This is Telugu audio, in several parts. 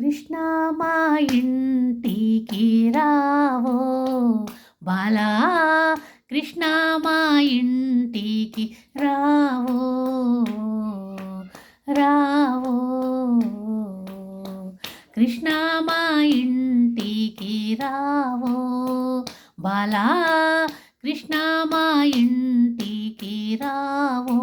కృష్ణ మా ఇంటికి రావో బాలా కృష్ణ మా ఇంటికి రావో. రావో కృష్ణ మా ఇంటికి రావో బాలా కృష్ణ మా ఇంటికి రావో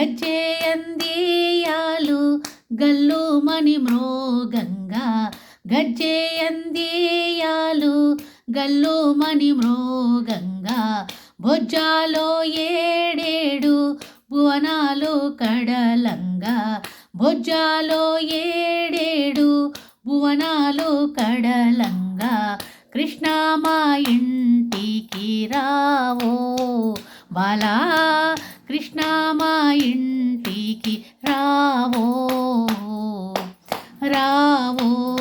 గజ్జేయందియాలు గల్లు మణి మృగంగా. గజ్జేయందియాలు గల్లు మణి మృగంగా. బొజ్జాలో ఏడేడు భువనాలు కడలంగా. బొజ్జాలో ఏడేడు భువనాలు కడలంగా. కృష్ణ మా ఇంటికి రావో బాలా కృష్ణ మా ఇంటికి రావో రావో.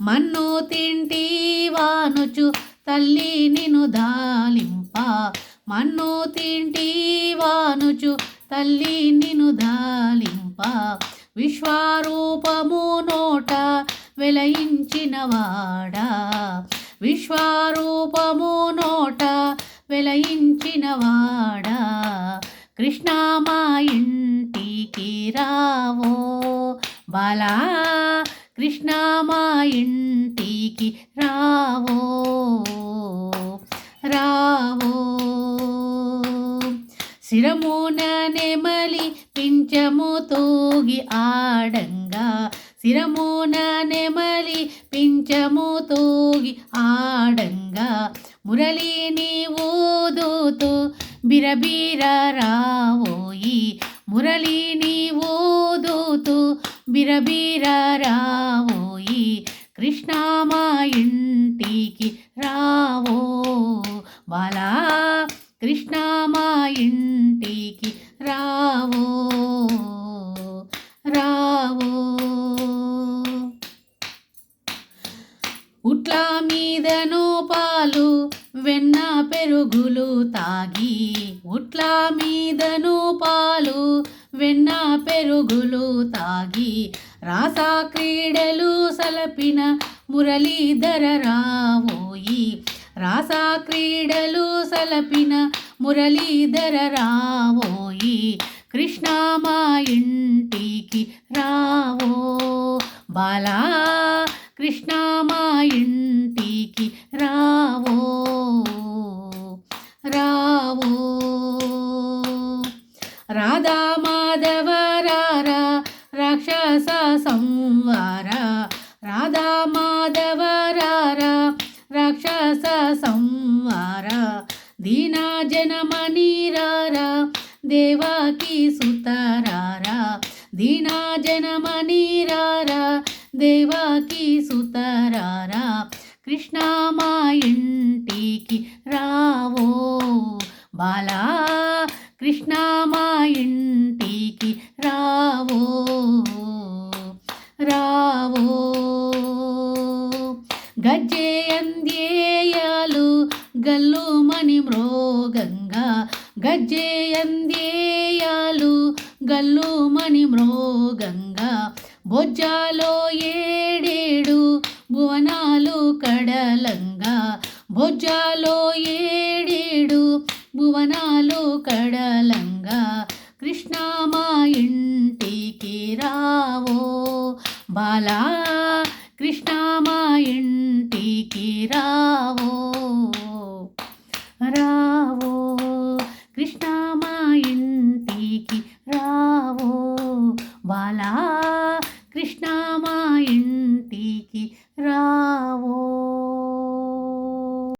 మన్ను తింటి వానుచు తల్లి నిను దాలింప. మన్ను తింటి వానుచు తల్లి నిను దాలింప. విశ్వారూపము నోట వెలయించిన వాడా. నోట వెలయించిన వాడా కృష్ణ మా ఇంటికి రావో? బాలా కృష్ణ మా ఇంటికి రావో? రావో. శిరమున నెమలి పించము తూగి ఆడంగా. శిరమున నెమలి పింఛము తూగి ఆడంగా. మురళిని ఓదుతూ బిరబీర రావోయి. మురళిని ఓదుతూ బిరబీర రావోయి. కృష్ణ మా ఇంటికి రావో. బాలా కృష్ణ మా ఇంటికి రావో. రావో. ఉట్లా మీదను పాలు వెన్న పెరుగులు తాగి ఉట్ల మీదను పాలు. వెన్న పెరుగులు తాగి రాసా క్రీడలు సలపిన మురళీధర రావోయి రాసా క్రీడలు సలపిన మురళీధర రావోయి కృష్ణ మా ఇంటికి రావో. బాలా కృష్ణ మా ఇంటికి రా రారా రాక్షస సంవార రాధా మాధవ రారా రాక్షస సంవార దీనా జనమని దేవాకి సుతరారా దీనా జనమని దేవాకి సుతరారా కృష్ణ మా ఇంటికి రావో బాలా కృష్ణ మా ఇంటికి రావో రావో. గజ్జే అందేయాలు గల్లు మణి మృగంగా. గజ్జే అందేయాలు గల్లు మణి మృగంగా. బొజ్జాలో ఏడేడు భువనాలు కడలంగా. బొజ్జాలో ఏడేడు భువనాలు కడలంగా. కృష్ణా బాలా కృష్ణ మా ఇంటికి రావో. రావో. కృష్ణ మా ఇంటికి రావో. బాలా